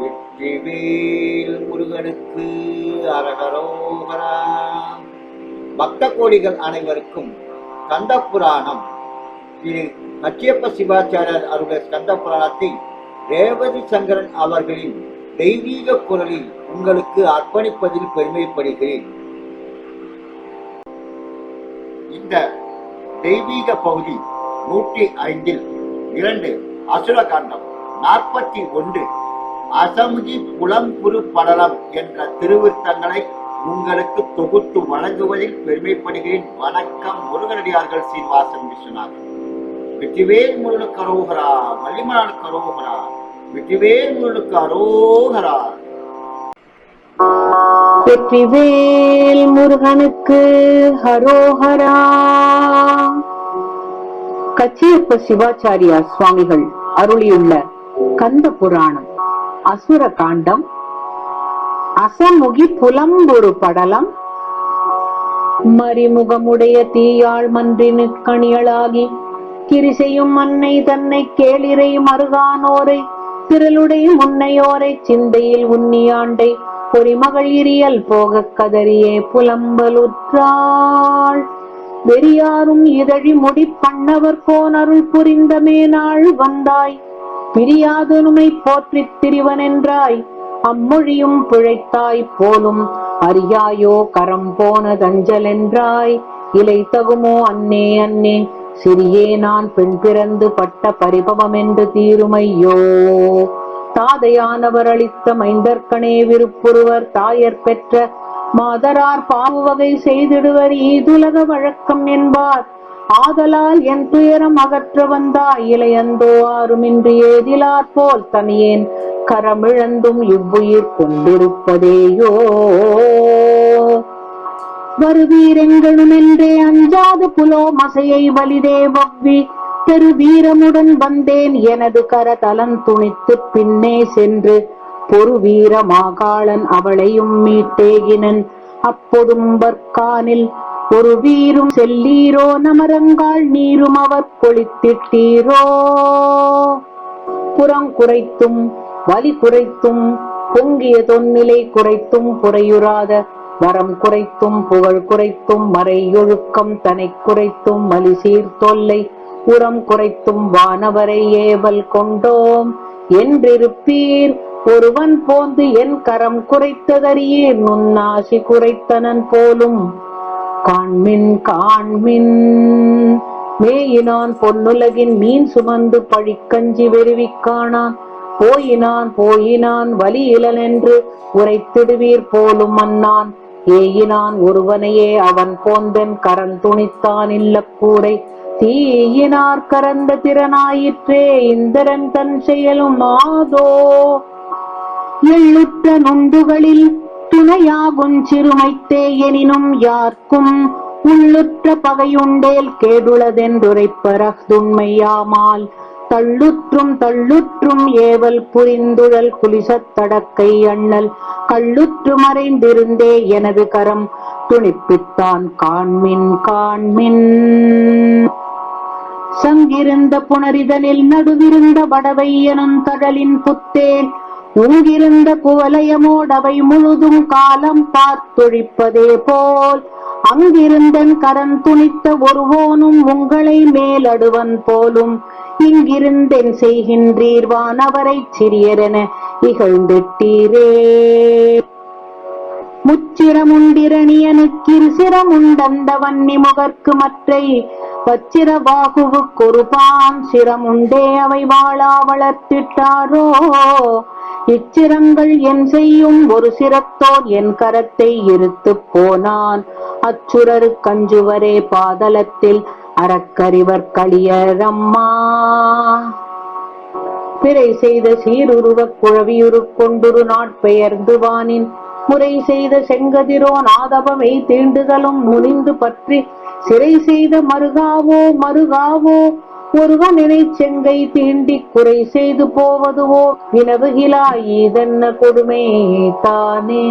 வெற்றிவேல் முருகனுக்கு அரகரோகரா. பக்த கோடிகள் அனைவருக்கும் கந்த புராணம் திரு கச்சியப்ப சிவாச்சாரியர் அருடைய கந்த புராணத்தை ரேவதி சங்கரன் அவர்களின் தெய்வீக குரலில் உங்களுக்கு அர்ப்பணிப்பதில் பெருமைப்படுகிறேன். இந்த தெய்வீக பகுதி நூற்றி ஐந்தில் இரண்டு அசுரகாண்டம் நாற்பத்தி ஒன்று அசமுகி புலம்புரு படலம் என்ற திருவிருத்தங்களை உங்களுக்கு தொகுத்து வழங்குவதில் பெருமைப்படுகிறேன். வணக்கம் முருகனடியார்கள் சீனிவாசன் விஸ்வநாதன். வெற்றிவேல் முருகனுக்கு அரோகரா வள்ளிமலானுக்கு அரோகரா வெற்றிவேல் முருகனுக்கு அரோகரா. வெற்றிவேல் முருகனுக்கு ஹரோஹரா கச்சியப்ப சிவாச்சாரியா சுவாமிகள் அருளியுள்ள கந்த புராணம். அசுர காண்டம் அசமுகி புலம்பொரு படலம். மறிமுகமுடைய தீயாள் மன்றினு கணியளாகி கிரிசையும் மன்னை தன்னை கேளிரை மருகானோரை திரளுடைய முன்னையோரை சிந்தையில் உன்னியாண்டை பொறிமகள் இரியல் போகக் கதறியே புலம்பலுற்றாள். வெறியாரும் இதழி முடி பண்ணவர் கோனருள் புரிந்தமே நாள் வந்தாய். பிரியாதனுமை போற்றித் திரிவன் என்றாய் அம்மொழியும் பிழைத்தாய் போலும் அறியாயோ கரம் போன தஞ்சல் என்றாய் இலை தகுமோ அன்னே அன்னே சிறியே நான் பெண் பிறந்து பட்ட பரிபவம் என்று தீருமையோ. தாதையானவர் அளித்த மைந்தர்கனே விருப்புருவர் தாயர் பெற்ற மாதரார் பாவு வகை செய்திடுவர் ஈதுலக வழக்கம் என்பார். ஆதலால் என் துயரம் அகற்ற வந்தாய் இளையந்தோ ஆறுமின்றி ஏதிலார் போல் தனியேன். கரமிழந்தும் இவ்வுயிர் கொண்டிருப்பதேயோ வருவீரெங்களும் என்றே அஞ்சாது புலோ மசையை வலிதே வவ்வி. பெரு வீரமுடன் வந்தேன் எனது கரதலன் துணித்து பின்னே சென்று. பொறு வீரமாகாளன் அவளையும் மீட்டேகினன். அப்பொதும்பற்கானில் ஒரு வீரும் செல்லீரோ நமரங்கால் நீரும் அவர் பொழித்திட்டீரோ. புறம் குறைத்தும் வலி குறைத்தும் பொங்கிய தொன்னிலை குறைத்தும் குறையுறாத வரம் குறைத்தும் புகழ் குறைத்தும் மறையொழுக்கம் தனை குறைத்தும் மலி சீர்தொல்லை உரம் குறைத்தும் வானவரை ஏவல் கொண்டோம். என்றிருப்பீர் ஒருவன் போந்து என் கரம் குறைத்ததறியே நுண்ணாசி குறைத்தனன் போலும். காண்மின் காண்மின். மேயினான் பொன்னுலகின் மீன் சுமந்து பழிக்கஞ்சி வெறுவிக்கானான் போயினான் போயினான் வலி இலனென்று உரைத்திடுவீர் போலும் அன்னான் ஏயினான் ஒருவனையே அவன் போந்தன் கரன் துணித்தான் இல்ல கூரை தீயினார் கரந்த திறனாயிற்றே இந்திரன் தன் செயலும் மாதோ எழுத்த நொண்டுகளில் துணையாகும் சிறுமைத்தே எனினும் யார்க்கும் உள்ளுற்ற பகையுண்டேல் கேடுளதென்றுரைப்பரதுண்மையாமால் தள்ளுற்றும் தள்ளுற்றும் ஏவல் புரிந்துழல் குளிசத் தடக்கை அண்ணல். கள்ளுற்று மறைந்திருந்தே எனது கரம் துணிப்பித்தான் காண்மின் காண்மின். சங்கிருந்த புணரிதனில் நடுவிருந்த வடவை எனும் கடலின் புத்தேல் உங்கிருந்த குவலயமோடவை முழுதும் காலம் பார்த்தொழிப்பதே போல். அங்கிருந்தன் கரன் துணித்த ஒருவோனும் உங்களை மேலடுவன் போலும். இங்கிருந்தென் செய்கின்றீர் வானவரை சிறியரென இகழ்ந்திட்டீரே. முச்சிரமுண்டிரணியனுக்கிரு சிரமுண்டந்த வன்னி முகர்க்கு மற்றை பச்சிர ஒரு பான் சிரமுண்டே அவை வாழா வளர்த்திட்டாரோ? இச்சிரங்கள் என் செய்யும் ஒரு சிரத்தோர் என் கரத்தை இருத்து போனான். அச்சுரரு கஞ்சுவரே பாதலத்தில் அறக்கறிவர் களியரம்மா. பிறை செய்த சீருருவக் குழவியுரு கொண்டுரு நாட்பெயர்ந்து வானின். முறை செய்த செங்கதிரோ நாதபமை தீண்டுதலும் முனிந்து பற்றி. சிறை செய்த மருகாவோ மருகாவோ ஒருவன் நினை செங்கை தீண்டி குறை செய்து போவதுவோ வினவுகிலா இதென்ன கொடுமை தானே?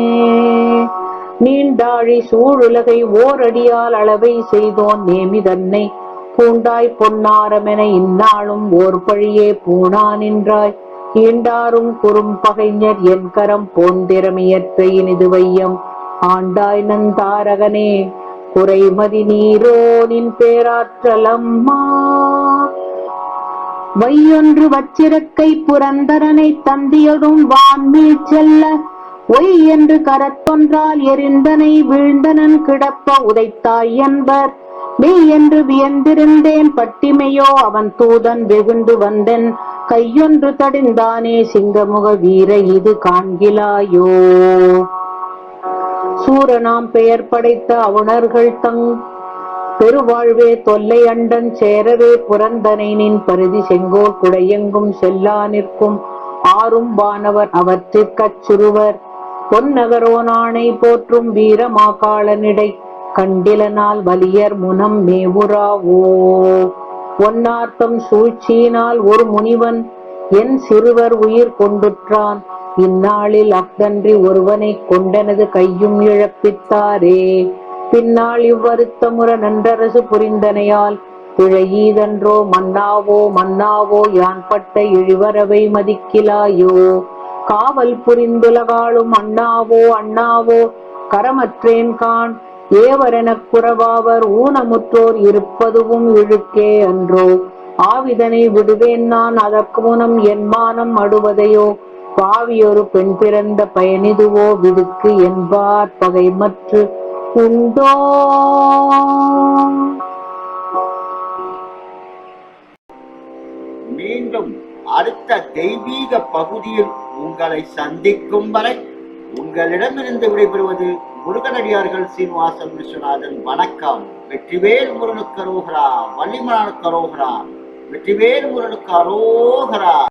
நீண்டாழி சூழுலகை ஓரடியால் அளவை செய்தோன் நேமி தன்னை பூண்டாய் பொன்னாரமென இந்நாளும் ஓர் பழியே பூணான் நின்றாய் ஈண்டாரும் குறும் பகைஞர் என் கரம் போந்திரமியற்ற இனிது வையம். ஆண்டாய் நந்தாரகனே குறைமதி நீரோனின் பேராற்றலம்மா. வையொன்று வச்சிறக்கை புரந்தரனை தந்தியடும் வான்மீள் செல்ல ஒய் என்று கரத்தொன்றால் எரிந்தனை வீழ்ந்தனன் கிடப்ப உதைத்தாய் என்பர். மெய் என்று வியந்திருந்தேன் பட்டிமையோ அவன் தூதன் வெகுண்டு வந்தன். கையொன்று தடிந்தானே சிங்கமுக வீர இது காண்கிலாயோ. சூரனாம் பெயர் படைத்த அவுணர்கள் தங் பெருவாழ்வே தொல்லை அண்டன் சேரவே புரந்தனை நின் பருதி செங்கோல் குடையெங்கும் செல்லா நிற்கும். ஆறும் வானவர் அவற்றிற்கச் சுருவர் பொன்னகரோனானை போற்றும் வீரமாகாளனிடை கண்டிலனால் வலியர் முனம் மேவுராவோ பொன்னார்த்தம் சூழ்ச்சியினால் ஒரு முனிவன் என் சிறுவர் உயிர் கொண்டுற்றான். இந்நாளில் அஃதன்றி ஒருவனை கொண்டனது கையும் இழப்பித்தாரே. பின்னால் இவ்வருத்தமுற நன்றரசு புரிந்தனையால் பிழையீதன்றோ மன்னாவோ மன்னாவோ யான் பட்ட இழிவரவை மதிக்கிலாயோ. காவல் புரிந்துலகாளும் அண்ணாவோ அண்ணாவோ கரமற்றேன் கான் ஏவரெனக் குறவாவர் ஊனமுற்றோர் இருப்பதுவும் இழுக்கே அன்றோ. ஆவிதனை விடுவேன் நான் அதற்கு முனம் என் மானம் அடுவதையோ. பாவியொரு பெண் பிறந்த பயனிதுவோ விடுக்கு என்பார் பகைமற்று உண்டோ? மீண்டும் அடுத்த தெய்வீக பகுதியில் உங்களை சந்திக்கும் வரை உங்களிடமிருந்து விடைபெறுவது முருகனடியார்கள் சீனிவாசன் விஸ்வநாதன். வணக்கம். வெற்றிவேல் முருகனுக்கு அரோகரா. வள்ளிமலானுக்கு அரோகரா. வெற்றிவேல் முருகனுக்கு அரோகரா.